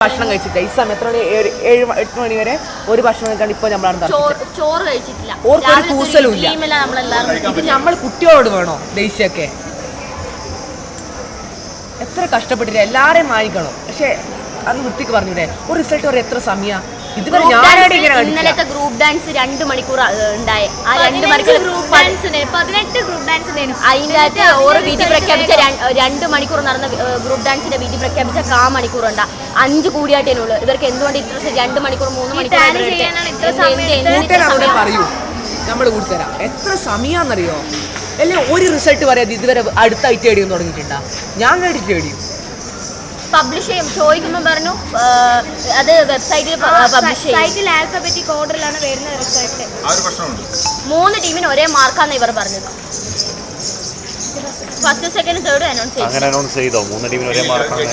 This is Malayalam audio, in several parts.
ഭക്ഷണം കഴിച്ചിട്ട് ഈ സമയത്ത് എത്ര മണി ഏഴ് എട്ട് മണി വരെ ഒരു ഭക്ഷണം കഴിക്കാണ്ട് ഇപ്പൊ നമ്മളാണ് ചോറ് ചോറ് കഴിച്ചിട്ടില്ല. ഓർക്കൊരു രാവിലത്തെ ഒരു കൂസലും ഇല്ല. ഇഡ്ഡലിയുമല്ല നമ്മൾ കുട്ടികളോട് വേണോ ദേഷ്യമൊക്കെ? എത്ര കഷ്ടപ്പെട്ടില്ല എല്ലാരെയും വാങ്ങിക്കണം പക്ഷെ അന്ന് വൃത്തിക്ക് പറഞ്ഞൂടെ ഒരു റിസൾട്ട് പറയാൻ എത്ര സമയ? ഇന്നലത്തെ ഗ്രൂപ്പ് ഡാൻസ് രണ്ട് മണിക്കൂർ ഉണ്ടായ. ആ രണ്ട് മണിക്കൂർ ഗ്രൂപ്പ് പതിനെട്ട് ഗ്രൂപ്പ് ഡാൻസ് ഉണ്ടായിരുന്നു. അകത്ത് ഓരോ വിധി പ്രഖ്യാപിച്ച രണ്ട് മണിക്കൂർ നടന്ന ഗ്രൂപ്പ് ഡാൻസിന്റെ വിധി പ്രഖ്യാപിച്ച കാ മണിക്കൂറുണ്ട് അഞ്ച് കൂടിയായിട്ടേനുള്ളൂ ഇവർക്ക് എന്തുകൊണ്ട് ഇത്ര രണ്ട് മണിക്കൂർ മൂന്ന് മണിക്കൂർ? പറയൂ. നമ്മൾ കൂട്ടിത്തരാം എത്ര സമയാന്നറിയോ? അല്ലെ ഒരു റിസൾട്ട് പറയാതെ ഇതുവരെ അടുത്ത ഐറ്റം എടിയും തുടങ്ങിയിട്ടുണ്ടാ? ഞാൻ കേട്ടിട്ട് എടിയും പബ്ലിഷ് ചെയ്യും. ചോദിക്കുമ്പോൾ പറഞ്ഞു അത് വെബ്സൈറ്റിൽ പബ്ലിഷ് ചെയ്യും. സൈറ്റിൽ ആൽഫബറ്റിക് ഓർഡറിലാണ് വരുന്ന റിസൾട്ട് ആ ഒരു പ്രശ്നമുണ്ട്. മൂന്ന് ടീമിന് ഒരേ മാർക്കാന്ന് ഇവർ പറഞ്ഞത്. ഫസ്റ്റ് സെക്കൻഡ് തേർഡ് അനൗൺസ് ചെയ്തു. അങ്ങനെ അനൗൺസ് ചെയ്തോ? മൂന്ന് ടീമിന് ഒരേ മാർക്കാണ്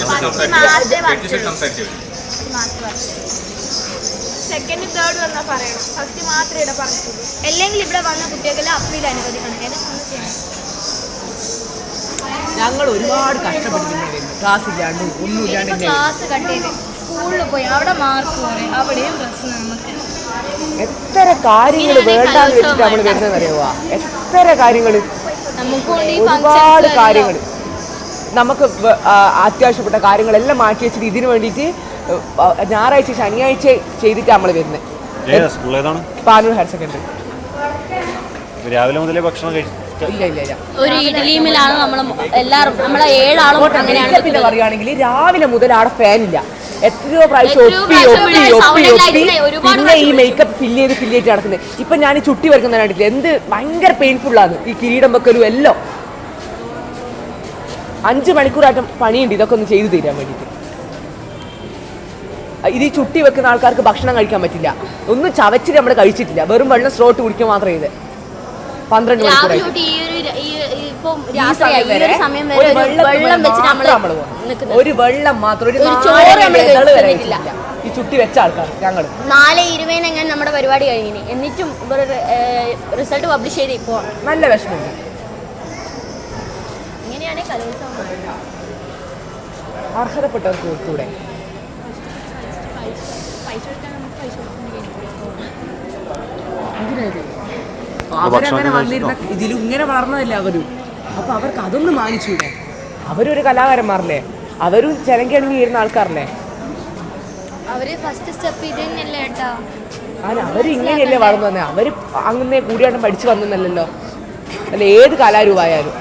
സെക്കൻഡ് തേർഡ് വന്നാൽ പറയണം. ഫസ്റ്റ് മാത്രമേ ഇവിടെ പറഞ്ഞിട്ടുള്ളൂ. അല്ലെങ്കിൽ ഇവിടെ വന്ന കുട്ടികൾക്ക് അപ്പീൽ അനുവദിക്കണം. ഏതാ ഒന്ന് ചെയ്യണം ഞങ്ങൾ ഒരുപാട് കഷ്ടപ്പെട്ടിട്ടുണ്ട് ക്ലാസ് ഇല്ലാണ്ട് ഒന്നും ഇല്ലാണ്ട് ക്ലാസ് കട്ട് ചെയ്ത് സ്കൂളിൽ പോയി അവിടെ മാർക്ക് കുറയും അവിടെയും പ്രശ്നം നമുക്ക്. എത്ര കാര്യങ്ങൾ വേണ്ടാന്ന് വെച്ചിട്ട് നമ്മൾ വരുന്നത് അറിയുവാ? എത്ര കാര്യങ്ങൾ നമുക്കുണ്ട് ഈ ഒരുപാട് കാര്യങ്ങൾ നമുക്ക് അത്യാവശ്യപ്പെട്ട കാര്യങ്ങളെല്ലാം മാറ്റി വെച്ചിട്ട് ഇതിനു വേണ്ടിയിട്ട് ഞായറാഴ്ച ശനിയാഴ്ച ചെയ്തിട്ട് നമ്മൾ വരുന്നത് പാനൂർ ഹയർ സെക്കൻഡറി. രാവിലെ മുതലേ ഭക്ഷണം കഴിച്ചു ഇല്ല ഇല്ല ഇല്ല. ഒരു ഇഡ്ലിമിലാണ് നമ്മൾ എല്ലാവരും നമ്മളെ ഏഴാളും അങ്ങനെയാണ് പിന്നെ പറയുകയാണെങ്കിൽ രാവിലെ മുതൽ അവിടെ ഫാൻ ഇല്ല. എത്രയോ പ്രാവശ്യം ഒപ്പി ഒപ്പി ഒപ്പി ഒപ്പി പിന്നെ ഈ മേക്കപ്പ് ഫില്ല് ചെയ്ത് ഫില്ല് ചെയ്ത് നടക്കുന്നത്. ഇപ്പൊ ഞാൻ ഈ ചുട്ടി വരക്കുന്ന കണ്ടിട്ടില്ല? എന്ത് ഭയങ്കര പെയിൻഫുൾ ആണ്. ഈ കിരീടം വെക്കലും എല്ലാം. അഞ്ച് മണിക്കൂറായിട്ട് പണിയുണ്ട്. ഇതൊക്കെ ഒന്ന് ചെയ്തു തീരാൻ വേണ്ടിയിട്ട്. ഇത് ഈ ചുട്ടി വെക്കുന്ന ആൾക്കാർക്ക് ഭക്ഷണം കഴിക്കാൻ പറ്റില്ല. ഒന്നും ചവച്ചിട്ട് നമ്മൾ കഴിച്ചിട്ടില്ല. വെറും വെള്ളം സ്ലോട്ട് കുടിക്കുക മാത്രമേ ഇത്. പന്ത്രണ്ട് ഈ ഒരു ഈ- ഈ ഇപ്പം ഈ രാത്രി സമയം ഈ ഒരു സമയം വരെ വെള്ളം മാത്രം ഒരു. ഈ ചുട്ടി വെച്ച ആൾക്കാർ ഞങ്ങൾ നാല് ഇരുപതിന് എങ്ങനെ നമ്മുടെ പരിപാടി കഴിഞ്ഞിനി. എന്നിട്ടും റിസൾട്ട് പബ്ലിഷ് ചെയ്ത് ഇപ്പോ. നല്ല വിഷമം ഇങ്ങനെയാണ് കലോത്സവം. അർഹതപ്പെട്ടവർക്ക് കൊടുത്തൂടെ അവരങ്ങനെ വന്നിരുന്ന ഇതിലും ഇങ്ങനെ വളർന്നതല്ല അവരും? അപ്പൊ അവർക്ക് അതൊന്നും വാങ്ങിച്ചൂടെ അവരൊരു കലാകാരന്മാരല്ലേ? അവരും ചിലങ്കണിങ്ങി ഇരുന്ന ആൾക്കാരല്ലേ? അവർ ഫസ്റ്റ് സ്റ്റെപ്പ് ഇത് തന്നെയല്ലേ ഏട്ടാ കാരണം അവർ ഇങ്ങനെയല്ലേ വളർന്നു വന്നേ? അവർ അങ്ങനെ കൂടിയാണ് പഠിച്ചു വന്നല്ലോ അല്ല ഏത് കലാരൂപമായാലും.